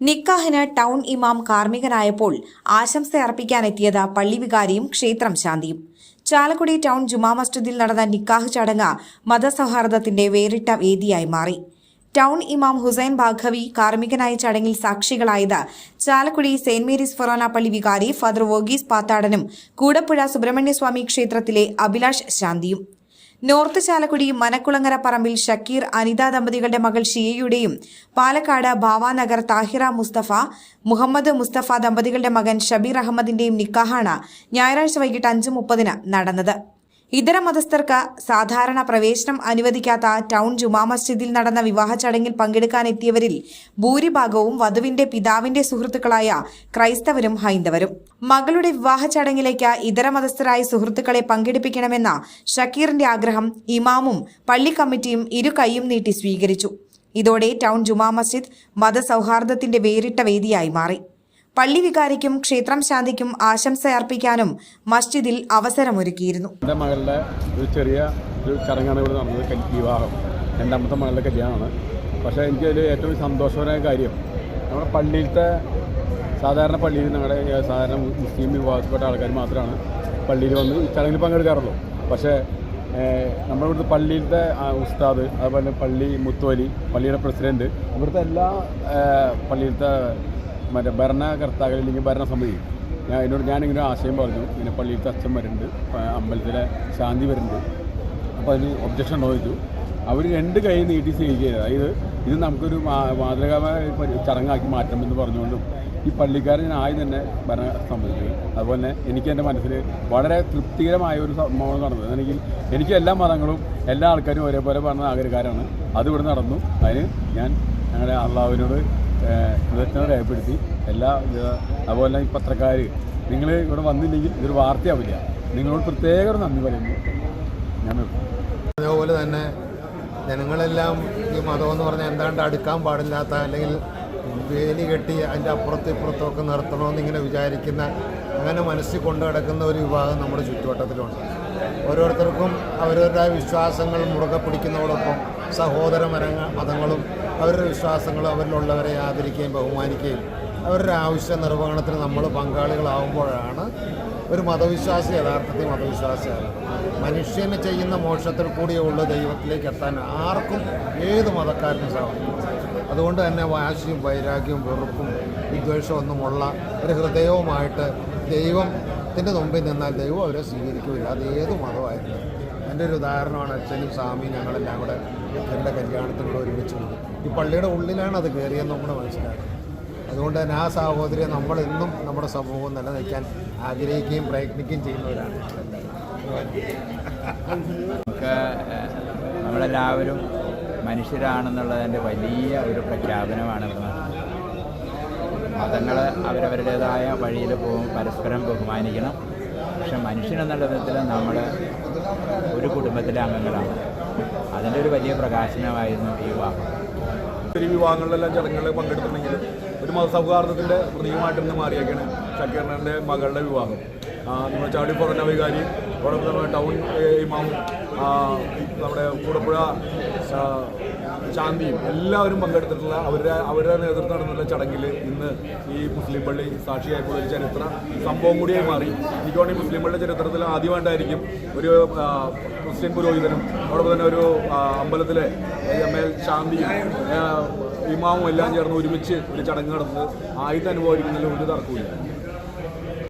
നിക്കാഹിന് town ഇമാം കാർമ്മികനായപ്പോൾ ആശംസ അർപ്പിക്കാനെത്തിയത് പള്ളിവികാരിയും ക്ഷേത്രം ശാന്തിയും. ചാലക്കുടി ടൗൺ ജുമാ മസ്ജിദിൽ നടന്ന നിക്കാഹ് ചടങ്ങ് മതസൗഹാർദ്ദത്തിന്റെ വേറിട്ട വേദിയായി മാറി. ടൗൺ ഇമാം ഹുസൈൻ ബാഘവി കാർമ്മികനായ ചടങ്ങിൽ സാക്ഷികളായത് ചാലക്കുടി സെന്റ് മേരീസ് ഫൊറോന പള്ളി വികാരി ഫാദർ വോഗീസ് പാത്താടനും കൂടപ്പുഴ സുബ്രഹ്മണ്യസ്വാമി ക്ഷേത്രത്തിലെ അഭിലാഷ് ശാന്തിയും. നോർത്ത് ചാലക്കുടി മനക്കുളങ്ങര പറമ്പിൽ ഷക്കീർ അനിത ദമ്പതികളുടെ മകൾ ഷിയയുടെയും പാലക്കാട് ഭാവാനഗർ താഹിറ മുസ്തഫ മുഹമ്മദ് മുസ്തഫ ദമ്പതികളുടെ മകൻ ഷബീർ അഹമ്മദിന്റെയും നിക്കാഹാണ് ഞായറാഴ്ച വൈകിട്ട് അഞ്ച് മുപ്പതിന് നടന്നത്. ഇതര മതസ്ഥർക്ക് സാധാരണ പ്രവേശനം അനുവദിക്കാത്ത ടൗൺ ജുമാ മസ്ജിദിൽ നടന്ന വിവാഹ ചടങ്ങിൽ പങ്കെടുക്കാനെത്തിയവരിൽ ഭൂരിഭാഗവും വധുവിന്റെ പിതാവിന്റെ സുഹൃത്തുക്കളായ ക്രൈസ്തവരും ഹൈന്ദവരും. മകളുടെ വിവാഹ ചടങ്ങിലേക്ക് ഇതര മതസ്ഥരായ സുഹൃത്തുക്കളെ പങ്കെടുപ്പിക്കണമെന്ന ഷക്കീറിന്റെ ആഗ്രഹം ഇമാമും പള്ളി കമ്മിറ്റിയും ഇരു കൈയും നീട്ടി സ്വീകരിച്ചു. ഇതോടെ ടൗൺ ജുമാ മസ്ജിദ് മതസൗഹാർദ്ദത്തിന്റെ വേറിട്ട വേദിയായി മാറി. പള്ളി വികാരിക്കും ക്ഷേത്രം ശാന്തിക്കും ആശംസ അർപ്പിക്കാനും മസ്ജിദിൽ അവസരമൊരുക്കിയിരുന്നു. എന്റെ മകളുടെ ഒരു ചെറിയ ഒരു ചടങ്ങാണ് ഇവിടെ നടന്നത് വിവാഹം. രണ്ടാമത്തെ മകളുടെ കല്യാണമാണ്. പക്ഷേ എനിക്കതിൽ ഏറ്റവും സന്തോഷകരമായ കാര്യം നമ്മുടെ പള്ളിയിലത്തെ സാധാരണ പള്ളിയിൽ ഞങ്ങളുടെ സാധാരണ മുസ്ലിം വിഭാഗത്തിൽപ്പെട്ട ആൾക്കാർ മാത്രമാണ് പള്ളിയിൽ വന്ന് ചടങ്ങിൽ പങ്കെടുക്കാറുള്ളൂ. പക്ഷേ നമ്മുടെ ഇവിടുത്തെ പള്ളിയിലത്തെ ഉസ്താദ് അതുപോലെ പള്ളി മുത്തോലി പള്ളിയുടെ പ്രസിഡന്റ് ഇവിടുത്തെ എല്ലാ പള്ളിയിലത്തെ മറ്റേ ഭരണകർത്താക്കൾ അല്ലെങ്കിൽ ഭരണസമിതി. ഞാൻ എന്നോട് ഞാനിങ്ങനെ ആശയം പറഞ്ഞു. ഇങ്ങനെ പള്ളിയിലത്തെ അച്ഛൻ വരുന്നുണ്ട്. അമ്പലത്തിലെ ശാന്തി വരുന്നുണ്ട്. അപ്പോൾ അതിന് ഒബ്ജക്ഷൻ ചോദിച്ചു. അവർ രണ്ട് കൈ നീട്ടി സ്വീകരിക്കുക അതായത് ഇത് നമുക്കൊരു മാതൃകാമായ മാതൃകാപരമായ ഒരു എന്ന് ചടങ്ങാക്കി പറഞ്ഞുകൊണ്ടും ഈ പള്ളിക്കാരൻ ഞാൻ ആദ്യം തന്നെ ഭരണ സംബന്ധിച്ചു അതുപോലെ തന്നെ എനിക്ക് എന്റെ മനസ്സിൽ വളരെ തൃപ്തികരമായ ഒരു സംഭവം നടന്നത്. എനിക്ക് എനിക്ക് എല്ലാ മതങ്ങളും എല്ലാ ആൾക്കാരും ഒരേപോലെ പറഞ്ഞ ആഗ്രഹക്കാരാണ് അത് ഇവിടെ നടന്നു. അതിന് ഞാൻ ഞങ്ങളുടെ അള്ളാഹുവിനോട് കൃതജ്ഞത രേഖപ്പെടുത്തി. എല്ലാ അതുപോലെ ഈ പത്രക്കാർ നിങ്ങൾ ഇവിടെ വന്നില്ലെങ്കിൽ ഇതൊരു വാർത്തയാവില്ല. നിങ്ങളോട് പ്രത്യേക ഒരു നന്ദി പറയുന്നു. ഞാൻ അതേപോലെ തന്നെ ജനങ്ങളെല്ലാം ഈ മതം എന്ന് പറഞ്ഞാൽ എന്താണ്ട് അടുക്കാൻ പാടില്ലാത്ത അല്ലെങ്കിൽ വേലി കെട്ടി അതിന്റെ അപ്പുറത്തും ഇപ്പുറത്തൊക്കെ നിർത്തണമെന്നിങ്ങനെ വിചാരിക്കുന്ന അങ്ങനെ മനസ്സിൽ കൊണ്ടു കിടക്കുന്ന ഒരു വിഭാഗം നമ്മുടെ ചുറ്റുവട്ടത്തിലുണ്ട്. ഓരോരുത്തർക്കും അവരവരുടെ വിശ്വാസങ്ങൾ മുറുകെ പിടിക്കുന്നതോടൊപ്പം സഹോദര മരങ്ങ മതങ്ങളും അവരുടെ വിശ്വാസങ്ങളും അവരിലുള്ളവരെ ആദരിക്കുകയും ബഹുമാനിക്കുകയും അവരുടെ ആവശ്യ നിർവഹണത്തിന് നമ്മൾ പങ്കാളികളാവുമ്പോഴാണ് ഒരു മതവിശ്വാസി യഥാർത്ഥത്തിൽ മതവിശ്വാസിയാണ് മനുഷ്യന് ചെയ്യുന്ന മോക്ഷത്തിൽ കൂടിയുള്ള ദൈവത്തിലേക്ക് എത്താൻ ആർക്കും ഏത് മതക്കാരനും സാധിക്കും അതുകൊണ്ട് തന്നെ വാശിയും വൈരാഗ്യവും വെറുപ്പും വിദ്വേഷവും ഒന്നുമുള്ള ഒരു ഹൃദയവുമായിട്ട് ദൈവത്തിന്റെ മുമ്പിൽ നിന്നാൽ ദൈവം അവരെ സ്വീകരിക്കില്ല അത് ഏത് മതമായിരുന്നു എന്റെ ഒരു ഉദാഹരണമാണ് അച്ഛനും സ്വാമിയും ഞങ്ങളെല്ലാം കൂടെ എന്റെ കല്യാണത്തിലൂടെ ഒരുമിച്ച് ഈ പള്ളിയുടെ ഉള്ളിലാണ് അത് കയറിയെന്ന് നമ്മൾ മനസ്സിലാക്കുന്നത് അതുകൊണ്ട് തന്നെ ആ സാഹോദര്യം നമ്മൾ ഇന്നും നമ്മുടെ സമൂഹം നിലനിൽക്കാൻ ആഗ്രഹിക്കുകയും പ്രയത്നിക്കുകയും ചെയ്യുന്നവരാണ്. നമുക്ക് നമ്മളെല്ലാവരും മനുഷ്യരാണെന്നുള്ളതിന്റെ വലിയ ഒരു പ്രഖ്യാപനമാണ് ഇവിടെ മതങ്ങൾ അവരവരുടേതായ വഴിയിൽ പോകും പരസ്പരം ബഹുമാനിക്കണം. പക്ഷെ മനുഷ്യനെന്നുള്ള വിധത്തിൽ നമ്മൾ ഒരു കുടുംബത്തിലെ അംഗങ്ങളാണ്. അതിന്റെ ഒരു വലിയ പ്രകാശനമായിരുന്നു ഈ വിവാഹം. ഒത്തിരി വിവാഹങ്ങളിലെല്ലാം ചടങ്ങുകളിൽ പങ്കെടുത്തിട്ടുണ്ടെങ്കിൽ ഒരു മതസൗഹാർദ്ദത്തിന്റെ പ്രതീകമായിട്ട് ഇന്ന് മാറിയേക്കാണ് ഷക്കീറിന്റെ മകളുടെ വിവാഹം. നമ്മുടെ ചാടി പുറഞ്ഞ വികാരി നമ്മുടെ ടൗൺ ഇമാം നമ്മുടെ കൂടപ്പുഴ ശാന്തിയും എല്ലാവരും പങ്കെടുത്തിട്ടുള്ള അവരുടെ അവരുടെ നേതൃത്വം നടന്നുള്ള ചടങ്ങിൽ ഇന്ന് ഈ മുസ്ലിം പള്ളി സാക്ഷിയായിട്ടുള്ള ഒരു ചരിത്ര സംഭവം കൂടിയായി മാറി. എനിക്കോണി മുസ്ലിം പള്ളി ചരിത്രത്തിൽ ആദ്യമായിട്ടായിരിക്കും ഒരു മുസ്ലിം പുരോഹിതനും അതോടൊപ്പം തന്നെ ഒരു അമ്പലത്തിലെ എം എൽ ശാന്തിയും ഇമാവും എല്ലാം ചേർന്ന് ഒരുമിച്ച് ഒരു ചടങ്ങ് നടന്നത് ആയിട്ട് അനുഭവിക്കുന്നതിൽ ഒരു തർക്കമില്ല